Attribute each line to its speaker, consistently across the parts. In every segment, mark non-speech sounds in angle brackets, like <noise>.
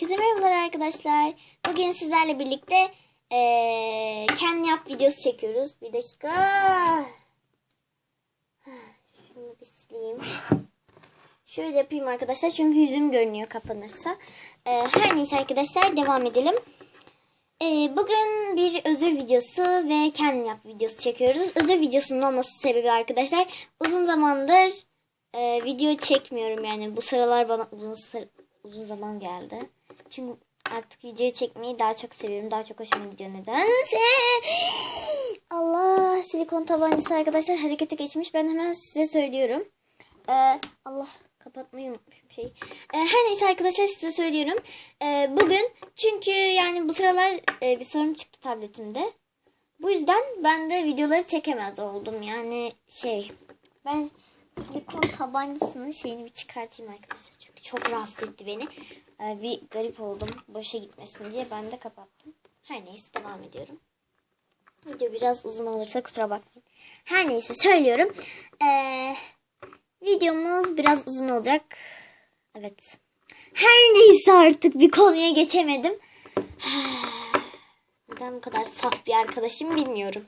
Speaker 1: Herkese merhabalar arkadaşlar. Bugün sizlerle birlikte eee kendi yap videosu çekiyoruz. Bir dakika. Şunu bir sileyim. Şöyle yapayım arkadaşlar çünkü yüzüm görünüyor kapanırsa. Eee, her neyse arkadaşlar devam edelim. Eee, bugün bir özür videosu ve kendi yap videosu çekiyoruz. Özür videosunun olması sebebi arkadaşlar uzun zamandır eee, video çekmiyorum yani bu sıralar bana uzun sıra, uzun zaman geldi. Çünkü artık video çekmeyi daha çok seviyorum. Daha çok hoşuma gidiyor nedense. Allah silikon tabancası arkadaşlar harekete geçmiş. Ben hemen size söylüyorum. Ee, Allah kapatmayı unutmuşum şey. Ee, her neyse arkadaşlar size söylüyorum. Ee, bugün çünkü yani bu sıralar e, bir sorun çıktı tabletimde. Bu yüzden ben de videoları çekemez oldum. Yani şey ben silikon tabancasının şeyini bir çıkartayım arkadaşlar. Çünkü çok rahatsız etti beni. Ee, bir garip oldum. Boşa gitmesin diye ben de kapattım. Her neyse devam ediyorum. Video biraz uzun olursa kusura bakmayın. Her neyse söylüyorum. Ee, videomuz biraz uzun olacak. Evet. Her neyse artık bir konuya geçemedim. <sighs> Neden bu kadar saf bir arkadaşım bilmiyorum.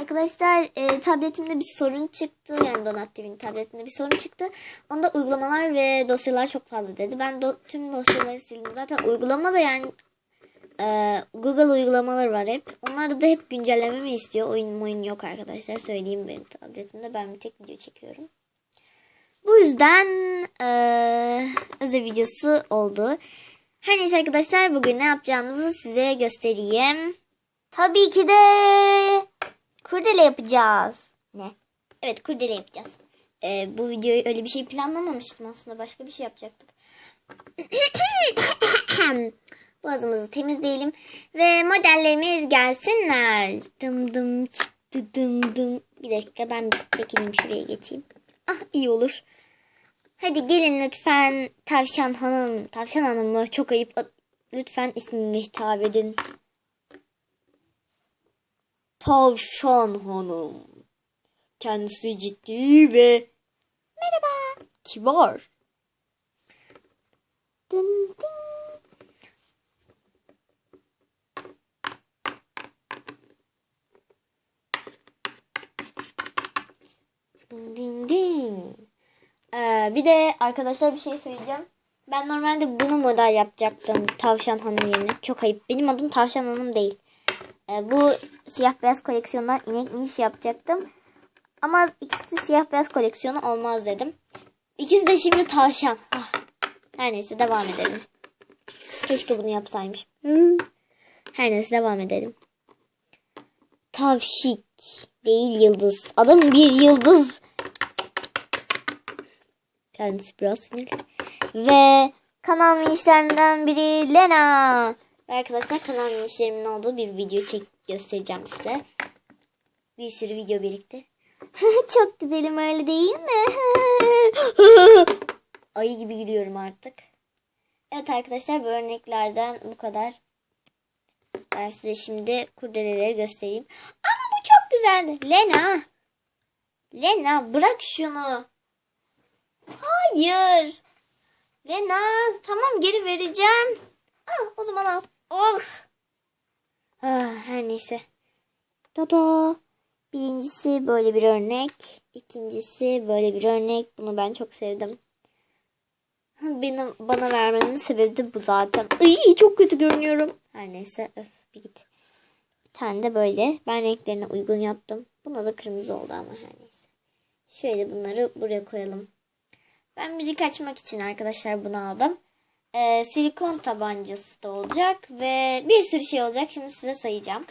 Speaker 1: Arkadaşlar e, tabletimde bir sorun çıktı. Yani Donat TV'nin tabletinde bir sorun çıktı. Onda uygulamalar ve dosyalar çok fazla dedi. Ben do- tüm dosyaları sildim. Zaten uygulama da yani e, Google uygulamaları var hep. Onlarda da hep güncellememi istiyor. Oyun oyun yok arkadaşlar. Söyleyeyim benim tabletimde. Ben bir tek video çekiyorum. Bu yüzden e, özel videosu oldu. Her neyse arkadaşlar bugün ne yapacağımızı size göstereyim. Tabii ki de kurdele yapacağız. Ne? Evet kurdele yapacağız. Ee, bu videoyu öyle bir şey planlamamıştım aslında. Başka bir şey yapacaktık. <coughs> Boğazımızı temizleyelim. Ve modellerimiz gelsinler. Dım dım çıktı dım dım. Bir dakika ben bir çekileyim şuraya geçeyim. Ah iyi olur. Hadi gelin lütfen Tavşan Hanım. Tavşan Hanım mı? Çok ayıp. Lütfen ismime hitap edin. Tavşan Hanım. Kendisi ciddi ve merhaba kibar. Dın dın. Dın dın. Ee, bir de arkadaşlar bir şey söyleyeceğim. Ben normalde bunu model yapacaktım Tavşan Hanım yerine. Çok ayıp. Benim adım Tavşan Hanım değil. Ee, bu siyah beyaz koleksiyondan inek miniş yapacaktım. Ama ikisi siyah beyaz koleksiyonu olmaz dedim. İkisi de şimdi tavşan. Ah. Her neyse devam edelim. Keşke bunu yapsaymış. Her neyse devam edelim. Tavşik değil yıldız. Adam bir yıldız. Kendisi biraz sinirli. Ve kanal minişlerinden biri Lena. Ve arkadaşlar kanal minişlerimin olduğu bir video çek göstereceğim size. Bir sürü video birikti. <laughs> Çok güzelim öyle değil mi? <laughs> Ayı gibi gülüyorum artık. Evet arkadaşlar bu örneklerden bu kadar. Ben size şimdi kurdeleleri göstereyim. Ama bu çok güzeldi. Lena. Lena bırak şunu. Hayır. Lena tamam geri vereceğim. Ah, o zaman al. Oh. Her neyse. Tada. Birincisi böyle bir örnek. İkincisi böyle bir örnek. Bunu ben çok sevdim. Benim bana vermenin sebebi de bu zaten. Iy, çok kötü görünüyorum. Her neyse öf bir git. Bir tane de böyle. Ben renklerine uygun yaptım. Buna da kırmızı oldu ama her neyse. Şöyle bunları buraya koyalım. Ben müzik açmak için arkadaşlar bunu aldım. Ee, silikon tabancası da olacak ve bir sürü şey olacak. Şimdi size sayacağım.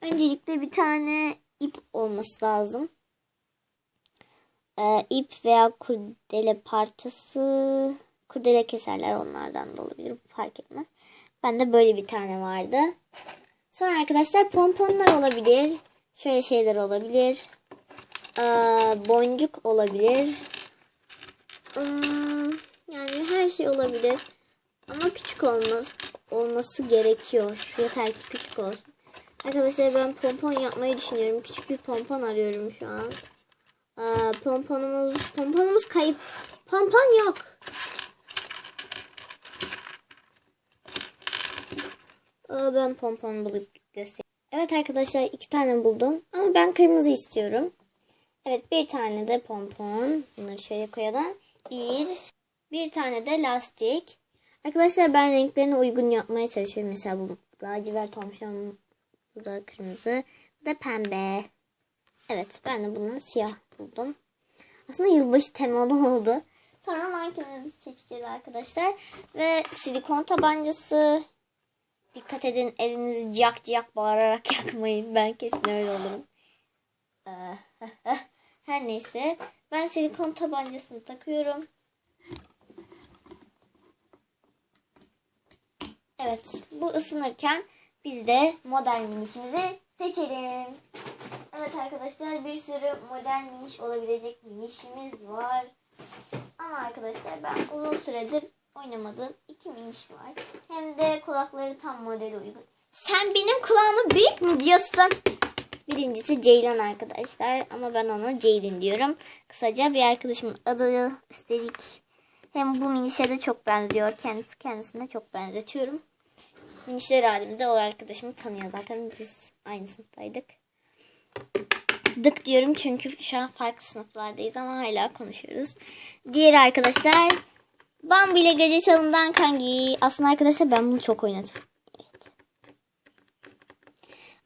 Speaker 1: Öncelikle bir tane ip olması lazım. Ee, ip veya kurdele parçası. Kurdele keserler onlardan da olabilir. Fark etmez. Bende böyle bir tane vardı. Sonra arkadaşlar pomponlar olabilir. Şöyle şeyler olabilir. Ee, boncuk olabilir. Hmm, yani her şey olabilir. Ama küçük olmaz, olması gerekiyor. Yeter ki küçük olsun. Arkadaşlar ben pompon yapmayı düşünüyorum. Küçük bir pompon arıyorum şu an. Aa, pomponumuz, pomponumuz kayıp. Pompon yok. Aa, ben pompon bulup göstereyim. Evet arkadaşlar iki tane buldum. Ama ben kırmızı istiyorum. Evet bir tane de pompon. Bunları şöyle koyalım. Bir, bir tane de lastik. Arkadaşlar ben renklerini uygun yapmaya çalışıyorum. Mesela bu lacivert olmuş bu da kırmızı. Bu da pembe. Evet ben de bunu siyah buldum. Aslında yılbaşı temalı <laughs> oldu. Sonra mankenimizi seçeceğiz arkadaşlar. Ve silikon tabancası. Dikkat edin elinizi ciyak ciyak bağırarak <laughs> yakmayın. Ben kesin öyle olurum. Ee, <laughs> Her neyse. Ben silikon tabancasını takıyorum. Evet. Bu ısınırken biz de model minişimizi seçelim. Evet arkadaşlar bir sürü model miniş olabilecek minişimiz var. Ama arkadaşlar ben uzun süredir oynamadığım iki miniş var. Hem de kulakları tam model uygun. Sen benim kulağımı büyük mü diyorsun? Birincisi Ceylan arkadaşlar ama ben ona Ceylin diyorum. Kısaca bir arkadaşımın adı üstelik hem bu minişe de çok benziyor. Kendisi kendisine çok benzetiyorum. Minişler halimde o arkadaşımı tanıyor zaten. Biz aynı sınıftaydık. Dık diyorum çünkü şu an farklı sınıflardayız ama hala konuşuyoruz. Diğer arkadaşlar Bambi ile Gece Çalından Kangi. Aslında arkadaşlar ben bunu çok oynadım. Evet.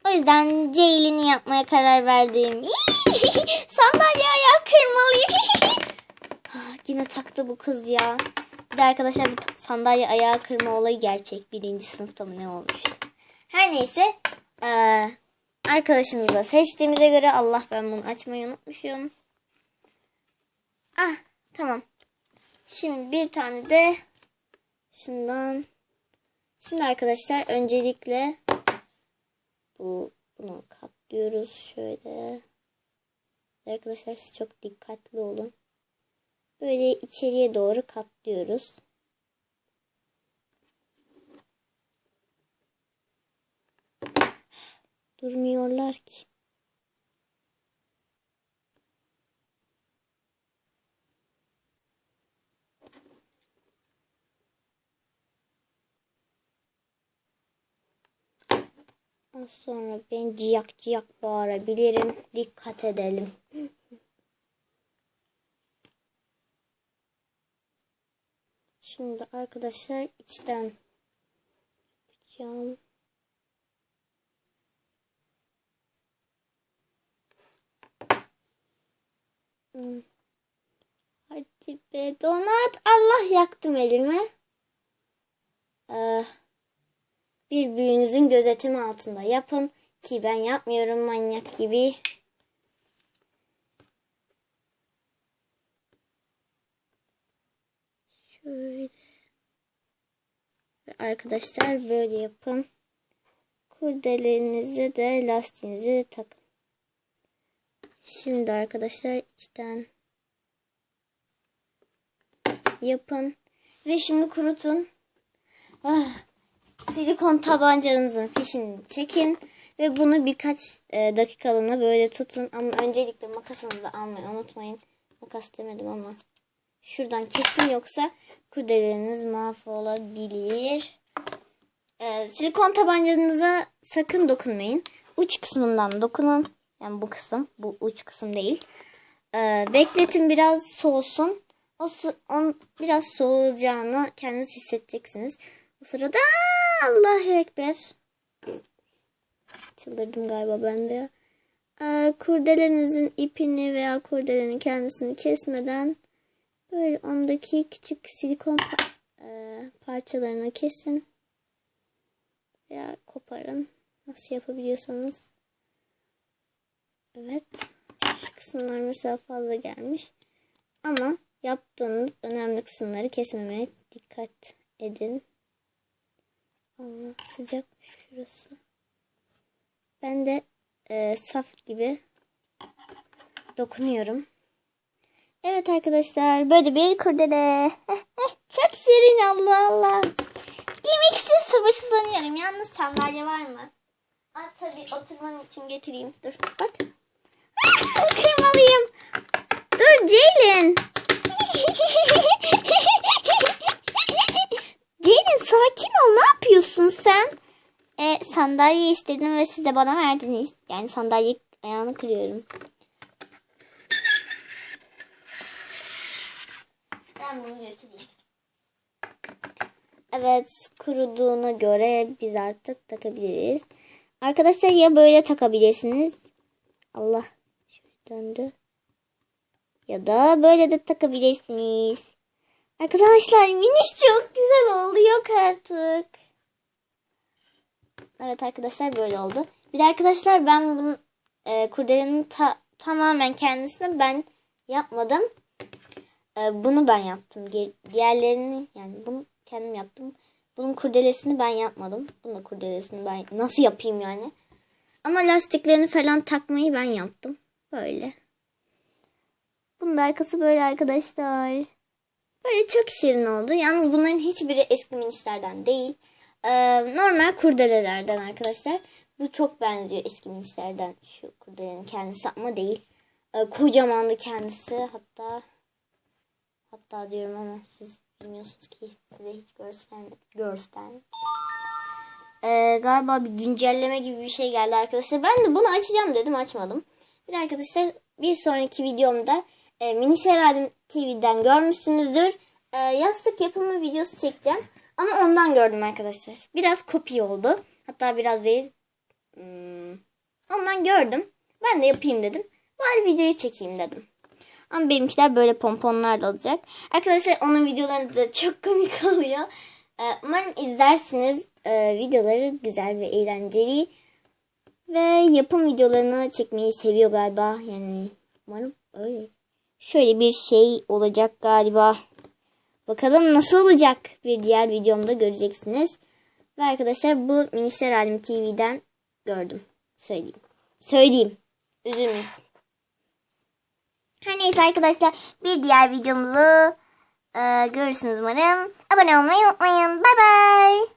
Speaker 1: O yüzden Ceylin'i yapmaya karar verdim. <laughs> Sandalye ayağı kırmalıyım. <laughs> Ah, Yine taktı bu kız ya. Bir de arkadaşlar bu sandalye ayağı kırma olayı gerçek. Birinci sınıfta mı ne olmuştu. Her neyse. Ee, arkadaşımızı da seçtiğimize göre Allah ben bunu açmayı unutmuşum. Ah tamam. Şimdi bir tane de şundan. Şimdi arkadaşlar öncelikle bu bunu katlıyoruz şöyle. Arkadaşlar siz çok dikkatli olun. Böyle içeriye doğru katlıyoruz. Durmuyorlar ki. Az sonra ben ciyak ciyak bağırabilirim. Dikkat edelim. Şimdi arkadaşlar içten yapacağım. Hmm. Hadi be donat. Allah yaktım elimi. Ee, bir büyüğünüzün gözetimi altında yapın. Ki ben yapmıyorum manyak gibi. Şöyle. Ve arkadaşlar böyle yapın. Kurdelenizi de lastiğinizi takın. Şimdi arkadaşlar içten yapın. Ve şimdi kurutun. Ah, silikon tabancanızın fişini çekin. Ve bunu birkaç e, dakikalığına böyle tutun. Ama öncelikle makasınızı almayı unutmayın. Makas demedim ama. Şuradan kesin yoksa kurdeleriniz mahvolabilir. E, silikon tabancanıza sakın dokunmayın. Uç kısmından dokunun. Yani bu kısım. Bu uç kısım değil. E, bekletin biraz soğusun. O on biraz soğuyacağını kendiniz hissedeceksiniz. O sırada Allahu Ekber. Çıldırdım galiba ben de. Ee, kurdelenizin ipini veya kurdelenin kendisini kesmeden böyle ondaki küçük silikon pa e, parçalarını kesin. Veya koparın. Nasıl yapabiliyorsanız. Evet. Şu kısımlar mesela fazla gelmiş. Ama yaptığınız önemli kısımları kesmemeye dikkat edin. Allah sıcakmış şurası. Ben de e, saf gibi dokunuyorum. Evet arkadaşlar böyle bir kurdele. <laughs> Çok şirin Allah Allah. Giymek için sabırsızlanıyorum. Yalnız sandalye var mı? Aa, tabii oturman için getireyim. Dur bak. Kırmalıyım. Dur Ceylin. <laughs> Ceylin sakin ol. Ne yapıyorsun sen? E, sandalye istedim ve siz de bana verdiniz. Yani sandalye ayağını kırıyorum. Ben bunu götüreyim. Evet kuruduğuna göre biz artık takabiliriz. Arkadaşlar ya böyle takabilirsiniz. Allah döndü. Ya da böyle de takabilirsiniz. Arkadaşlar miniş çok güzel oldu. Yok artık. Evet arkadaşlar böyle oldu. Bir de arkadaşlar ben bunun e, kurdelenin ta- tamamen kendisini ben yapmadım. E, bunu ben yaptım. Diğerlerini yani bunu kendim yaptım. Bunun kurdelesini ben yapmadım. Bunun da kurdelesini ben nasıl yapayım yani. Ama lastiklerini falan takmayı ben yaptım. Böyle. Bunun arkası böyle arkadaşlar. Böyle çok şirin oldu. Yalnız bunların hiçbiri eski minişlerden değil. Ee, normal kurdelelerden arkadaşlar. Bu çok benziyor eski minişlerden. Şu kurdelenin kendisi ama değil. Ee, kocamandı kendisi. Hatta hatta diyorum ama siz bilmiyorsunuz ki size hiç göstermedim. Göstermedim. Ee, galiba bir güncelleme gibi bir şey geldi arkadaşlar. Ben de bunu açacağım dedim açmadım. Bir arkadaşlar bir sonraki videomda e, Minişler Alem TV'den görmüşsünüzdür. E, yastık yapımı videosu çekeceğim. Ama ondan gördüm arkadaşlar. Biraz kopya oldu. Hatta biraz değil. Hmm, ondan gördüm. Ben de yapayım dedim. Bari videoyu çekeyim dedim. Ama benimkiler böyle pomponlarla olacak. Arkadaşlar onun videoları da çok komik <laughs> oluyor. Ee, umarım izlersiniz. Ee, videoları güzel ve eğlenceli. Ve yapım videolarını çekmeyi seviyor galiba. Yani umarım öyle. Şöyle bir şey olacak galiba. Bakalım nasıl olacak bir diğer videomda göreceksiniz. Ve arkadaşlar bu Minişler Alem TV'den gördüm. Söyleyeyim. Söyleyeyim. Üzülmesin. Her neyse arkadaşlar bir diğer videomuzu e, görürsünüz umarım. Abone olmayı unutmayın. Bay bay.